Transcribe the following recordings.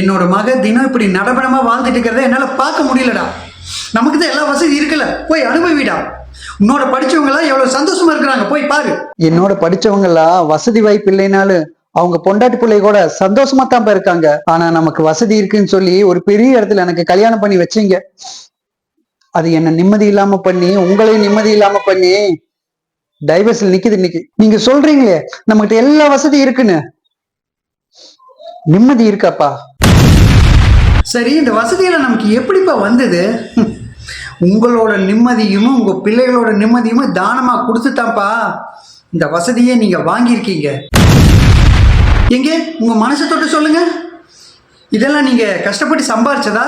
என்னோட மக தினம் இப்படி நடபடமா வாழ்ந்துட்டு இருக்கிறத என்னால் பார்க்க முடியலடா. நமக்கு தான் எல்லா வசதி இருக்குல்ல போய் அனுபவிடா. உன்னோட படிச்சவங்க எல்லாம் எவ்வளவு சந்தோஷமா இருக்கிறாங்க. போய் பாரு. என்னோட படிச்சவங்க எல்லாம் வசதி வாய்ப்பு இல்லைனாலும் அவங்க பொண்டாட்டி பிள்ளை கூட சந்தோஷமா தான் இருக்காங்க. ஆனா நமக்கு வசதி இருக்குன்னு சொல்லி ஒரு பெரிய இடத்துல எனக்கு கல்யாணம் பண்ணி வச்சீங்க. அது என்ன நிம்மதி இல்லாம பண்ணி உங்களையும் நிம்மதி இல்லாம பண்ணி டைவர்ஸ்ல நிக்குது இன்னைக்கு. நீங்க சொல்றீங்களே நம்மகிட்ட எல்லா வசதி இருக்குன்னு. நிம்மதி இருக்காப்பா? சரி இந்த வசதியெல்லாம் நமக்கு எப்படிப்பா வந்தது? உங்களோட நிம்மதியும் உங்க பிள்ளைகளோட நிம்மதியும் தானமா கொடுத்துட்டான்ப்பா. இந்த வசதியை நீங்க வாங்கியிருக்கீங்க. எங்கே? உங்க மனசை தொட்டு சொல்லுங்க. இதெல்லாம் நீங்க கஷ்டப்பட்டு சம்பாரிச்சதா?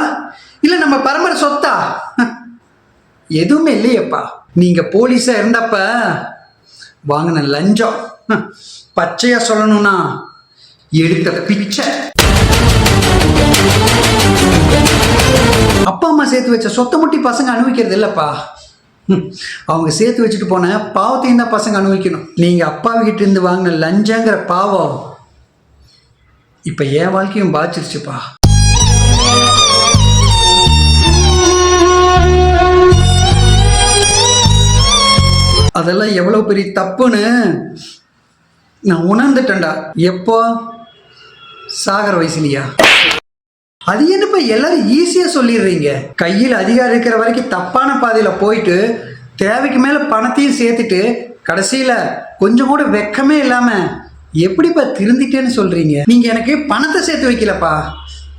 இல்ல நம்ம பரம்பரை சொத்தா? எதுவுமே இல்லையேப்பா. நீங்க போலீஸா இருந்தப்ப வாங்கின லஞ்சம். பச்சையாக பச்சையா சொல்லணும்னா எடுத்த பிச்சை. சேர்த்து வச்ச சொத்தை முட்டி பசங்க அனுபவிக்கிறது இல்லைப்பா. அவங்க சேர்த்து வச்சுட்டு போன பாவத்தையும் தான் பசங்க அனுபவிக்கணும். நீங்க அப்பா கிட்ட இருந்து வாங்கின லஞ்சங்கிற பாவம் இப்ப என் வாழ்க்கையும் பாதிச்சிருச்சுப்பா. அதெல்லாம் எவ்வளவு பெரிய தப்புன்னு நான் உணர்ந்துட்டேன்டா. எப்போ? சாகர வயசுலையா? அது என்னப்பா எல்லாரும் ஈஸியா சொல்லிடுறீங்க? கையில் அதிகாரம் இருக்கிற வரைக்கும் தப்பான பாதையில போயிட்டு தேவைக்கு மேல பணத்தையும் சேர்த்துட்டு கடைசியில கொஞ்சம் கூட வெக்கமே இல்லாம எப்படிப்பா திருந்திட்டேன்னு சொல்றீங்க? நீங்க எனக்கு பணத்தை சேர்த்து வைக்கலப்பா.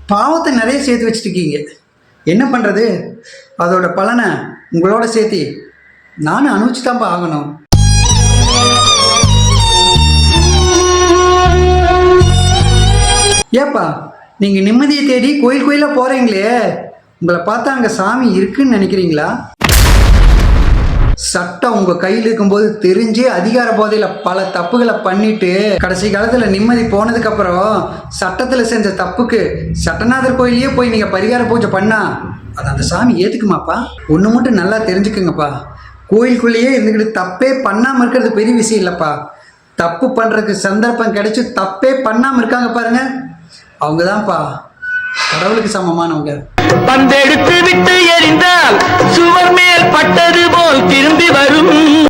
பாவத்தை நிறைய சேர்த்து வச்சிருக்கீங்க. என்ன பண்றது? அதோட பலனை உங்களோட சேர்த்து நானும் அனுபவிச்சு தான்ப்பா ஆகணும். ஏப்பா நீங்க நிம்மதியை தேடி கோயில் கோயிலா போறீங்களே. உங்களை பார்த்தா அங்க சாமி இருக்குன்னு நினைக்கிறீங்களா? சட்டம் உங்க கையில் இருக்கும்போது தெரிஞ்சு அதிகார போதையில பல தப்புகளை பண்ணிட்டு கடைசி காலத்துல நிம்மதி போனதுக்கு அப்புறம் சட்டத்துல செஞ்ச தப்புக்கு சட்டநாதர் கோயிலையே போய் நீங்க பரிகார பூஜை பண்ணா அது அந்த சாமி ஏத்துக்குமாப்பா? ஒண்ணு மட்டும் நல்லா தெரிஞ்சுக்குங்கப்பா. கோயிலுக்குள்ளேயே இருந்துக்கிட்டு தப்பே பண்ணாம இருக்கிறது பெரிய விஷயம் இல்லப்பா. தப்பு பண்றதுக்கு சந்தர்ப்பம் கிடைச்சி தப்பே பண்ணாமல் இருக்காங்க பாருங்க. அவங்க தான்ப்பா கடவுளுக்கு சமமானவங்க. பந்தெடுத்து